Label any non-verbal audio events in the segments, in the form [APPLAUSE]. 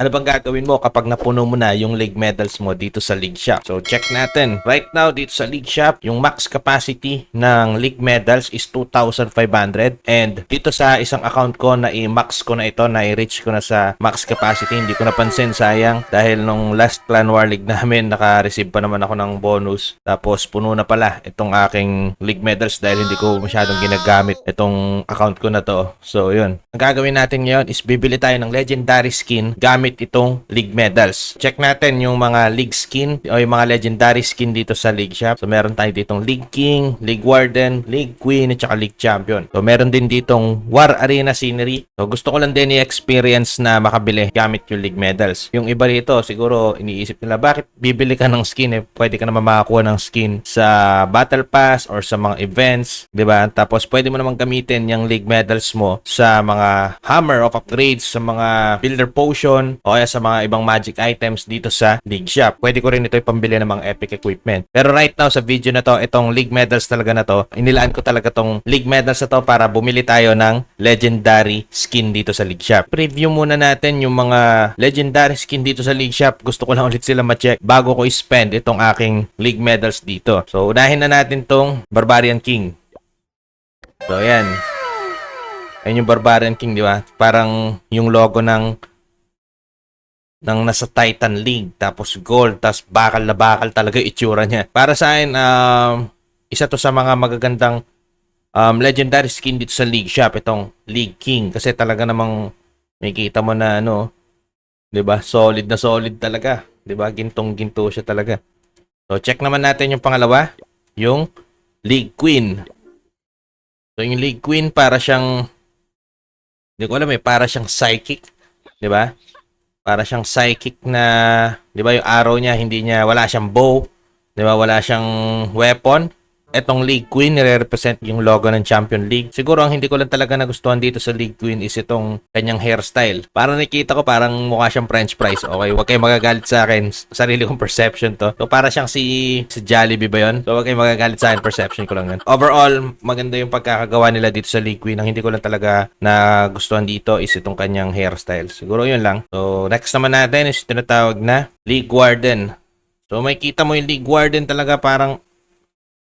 Ano bang gagawin mo kapag napuno mo na yung league medals mo dito sa League Shop? So check natin. Right now dito sa League Shop, yung max capacity ng league medals is 2,500 and dito sa isang account ko na i-max ko na ito, na i-reach ko na sa max capacity. Hindi ko napansin sayang dahil nung last Clan War League [LAUGHS] namin naka-receive pa naman ako ng bonus. Tapos puno na pala itong aking league medals dahil hindi ko masyadong ginagamit itong account ko na to. So yun. Ang gagawin natin ngayon is bibili tayo ng legendary skin gamit itong league medals. Check natin yung mga league skin o yung mga legendary skin dito sa league shop. So meron tayo ditong League King, League Warden, League Queen at saka League Champion. So meron din ditong War Arena scenery. So gusto ko lang din i-experience na makabili gamit yung league medals. Yung iba dito siguro iniisip nila bakit bibili ka ng skin eh pwede ka naman makakuha ng skin sa battle pass or sa mga events, 'di ba? Tapos pwede mo naman gamitin yung league medals mo sa mga hammer of upgrades, sa mga builder potion o kaya sa mga ibang magic items dito sa league shop. Pwede ko rin ito ipambili ng mga epic equipment. Pero right now sa video na to, itong league medals talaga na to, inilaan ko talaga tong league medals na to para bumili tayo ng legendary skin dito sa league shop. Preview muna natin yung mga legendary skin dito sa league shop. Gusto ko lang ulit sila ma-check bago ko i-spend itong aking league medals dito. So unahin na natin tong Barbarian King. So ayan. Ayun yung Barbarian King, di ba? Parang yung logo ng ng nasa Titan League tapos gold tapos bakal na bakal talaga itsura niya. Para sa akin um, isa to sa mga magagandang um, legendary skin dito sa League Shop itong League King kasi talaga namang makikita mo na ano 'di ba? Solid na solid talaga, 'di ba? Gintong-ginto siya talaga. So check naman natin yung pangalawa, yung League Queen. So yung League Queen para siyang hindi ko alam eh, para siyang psychic, 'di ba? Para siyang psychic na, 'di ba, yung arrow niya hindi niya wala siyang bow, 'di ba? Wala siyang weapon. Etong League Queen nire-represent yung logo ng Champion League. Siguro ang hindi ko lang talaga nagustuhan dito sa League Queen is itong kanyang hairstyle. Parang nakita ko parang mukha siyang french fries. Okay, wag kayong magagalit sa akin. [LAUGHS] Sarili kong perception to. So para siyang si si Jollibee ba 'yon? So wag kayong magagalit sa akin, perception ko lang 'yun. Overall, maganda yung pagkakagawa nila dito sa League Queen. Ang hindi ko lang talaga nagustuhan dito is itong kanyang hairstyle. Siguro 'yun lang. So next naman natin is tinatawag na League Warden. So may kita mo yung League Warden talaga parang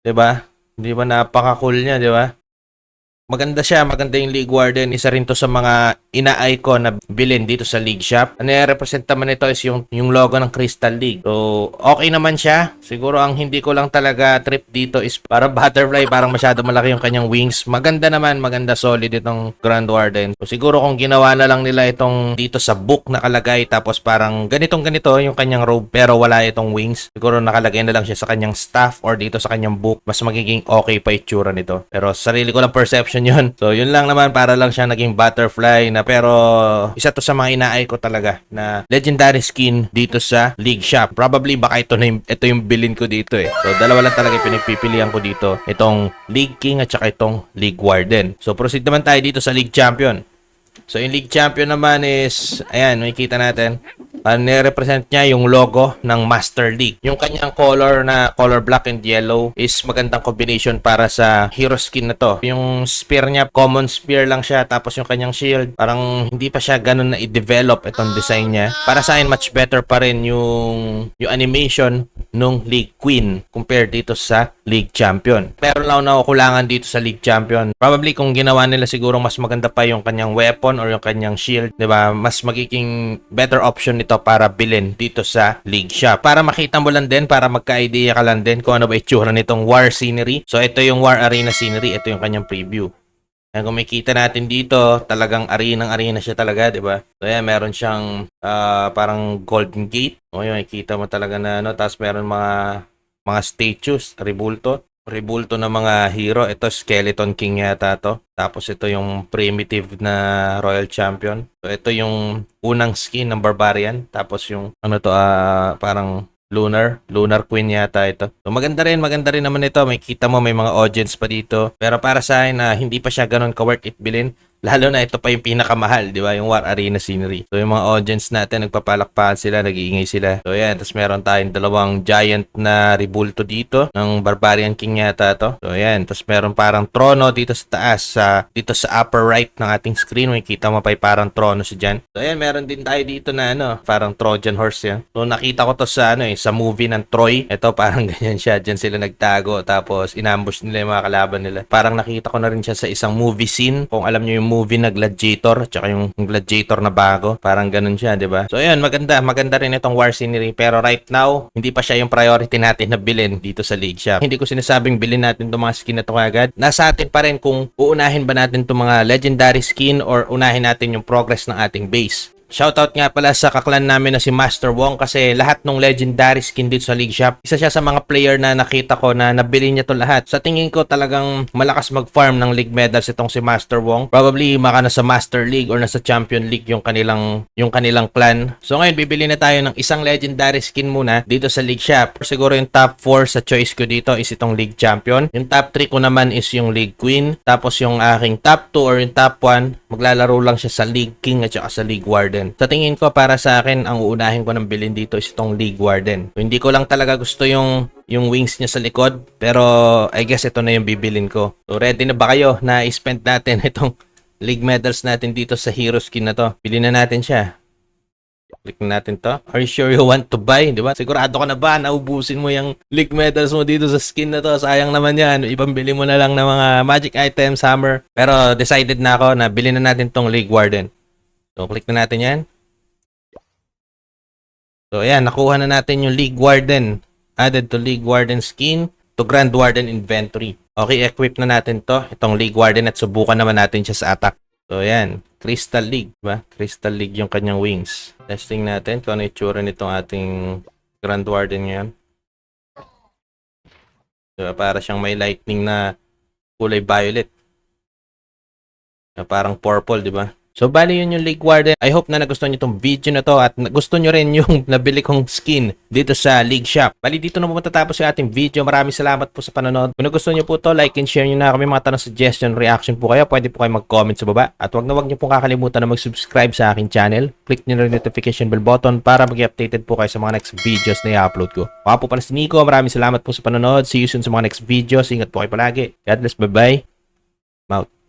'Di ba? 'Di ba napaka-cool niya, 'di ba? Maganda siya, maganda yung League Warden. Isa rin to sa mga ko na bilhin dito sa League Shop. Ano yung represent naman ito is yung, yung logo ng Crystal League. So, okay naman siya. Siguro ang hindi ko lang talaga trip dito is para [LAUGHS] butterfly, parang masyado malaki yung kanyang wings. Maganda naman, maganda solid itong Grand Warden. So, siguro kung ginawa na lang nila itong dito sa book nakalagay tapos parang ganitong ganito yung kanyang robe pero wala itong wings. Siguro nakalagay na lang siya sa kanyang staff or dito sa kanyang book. Mas magiging okay pa itsura nito. Pero sarili ko lang perception [LAUGHS] yun. So, yun lang naman para lang siya naging butterfly na pero isa to sa mga inaay ko talaga na legendary skin dito sa League Shop. Probably baka ito na yung, ito yung bilin ko dito eh. So, dalawa lang talaga pinagpipilian ko dito. Itong League King at saka itong League Warden. So, proceed naman tayo dito sa League Champion. So, yung League Champion naman is, ayan, makikita natin. Uh, nire-represent niya yung logo ng Master League. Yung kanyang color na color black and yellow is magandang combination para sa hero skin na to. Yung spear niya, common spear lang siya. Tapos yung kanyang shield, parang hindi pa siya ganun na i-develop itong design niya. Para sa akin, much better pa rin yung, yung animation nung League Queen compared dito sa League Champion. Meron lang na kulangan dito sa League Champion. Probably kung ginawa nila siguro mas maganda pa yung kanyang weapon or yung kanyang shield, 'di ba? Mas magiging better option nito para bilhin dito sa League Shop. Para makita mo lang din, para magka-idea ka lang din kung ano ba itsura nitong War scenery. So ito yung War Arena scenery, ito yung kanyang preview. Ayan, kung makikita natin dito, talagang arena ng arena siya talaga, di ba? So, ayan, meron siyang ah, parang golden gate. O, yun, makikita mo talaga na, ano, tapos meron mga, mga statues, rebulto. Rebulto ng mga hero. Ito, Skeleton King yata to. Tapos ito yung primitive na Royal Champion. So, ito yung unang skin ng Barbarian. Tapos yung, ano to, ah, parang Lunar, Lunar Queen yata ito. So maganda rin, maganda rin naman ito. May kita mo may mga audience pa dito. Pero para sa akin, ah, hindi pa siya ganun ka-worth it bilhin. Lalo na ito pa yung pinakamahal, di ba? Yung War Arena scenery. So yung mga audience natin, nagpapalakpakan sila, nag-iingay sila. So yan, tapos meron tayong dalawang giant na ribulto dito, ng Barbarian King yata to. So yan, tapos meron parang trono dito sa taas, sa, dito sa upper right ng ating screen. Makikita mo pa yung parang trono si dyan. So yan, meron din tayo dito na ano, parang Trojan horse yan. So nakita ko to sa ano eh, sa movie ng Troy. Ito parang [LAUGHS] ganyan siya, dyan sila nagtago. Tapos inambush nila yung mga kalaban nila. Parang nakita ko na rin siya sa isang movie scene. Kung alam niyo yung movie na Gladiator, tsaka yung Gladiator na bago. Parang ganun siya, di ba? So ayun, maganda. Maganda rin itong war scenery. Pero right now, hindi pa siya yung priority natin na bilhin dito sa League Shop. Hindi ko sinasabing bilhin natin itong mga skin na to agad. Nasa atin pa rin kung uunahin ba natin itong mga legendary skin or unahin natin yung progress ng ating base. Shoutout nga pala sa kaklan namin na si Master Wong kasi lahat ng legendary skin dito sa League Shop, isa siya sa mga player na nakita ko na nabili niya to lahat. Sa tingin ko talagang malakas mag-farm ng League medals itong si Master Wong. Probably maka nasa Master League or nasa Champion League yung kanilang yung kanilang clan. So ngayon bibili na tayo ng isang legendary skin muna dito sa League Shop. Siguro yung top 4 sa choice ko dito is itong League Champion. Yung top 3 ko naman is yung League Queen. Tapos yung aking top 2 or yung top 1, maglalaro lang siya sa League King at saka sa League Warden. Sa tingin ko para sa akin, ang uunahin ko ng bilhin dito is itong League Warden. Hindi ko lang talaga gusto yung yung wings niya sa likod, pero I guess ito na yung bibilin ko. So ready na ba kayo na i-spend natin [LAUGHS] itong League medals natin dito sa hero skin na to? Bilhin na natin siya. Click na natin to. Are you sure you want to buy? Di ba? Sigurado ka na ba na ubusin mo yung league medals mo dito sa skin na to? Sayang naman yan. Ipambili mo na lang ng mga magic items, hammer. Pero decided na ako na bilhin na natin tong League Warden. So, click na natin yan. So, ayan. Nakuha na natin yung League Warden. Added to League Warden skin to Grand Warden inventory. Okay, equip na natin to. Itong League Warden at subukan naman natin siya sa attack. So, ayan. Crystal League, ba? Crystal League yung kanyang wings. Testing natin kung ano itsura nitong ating Grand Warden ngayon. Diba? Para siyang may lightning na kulay violet. Na parang purple, di ba? So, bali yun yung League Warden. I hope na nagustuhan nyo itong video na to at gusto nyo rin yung [LAUGHS] nabili kong skin dito sa League Shop. Bali, dito na po matatapos yung ating video. Maraming salamat po sa panonood. Kung nagustuhan nyo po to, like and share nyo na kami mga tanong, suggestion, reaction po kayo. Pwede po kayo mag-comment sa baba. At wag na wag nyo po kakalimutan na mag-subscribe sa aking channel. Click nyo na rin notification bell button para mag-updated po kayo sa mga next videos na i-upload ko. Mga po pala si Nico. Maraming salamat po sa panonood. See you soon sa mga next videos. Ingat po kayo palagi. God bless. Bye-bye. Out.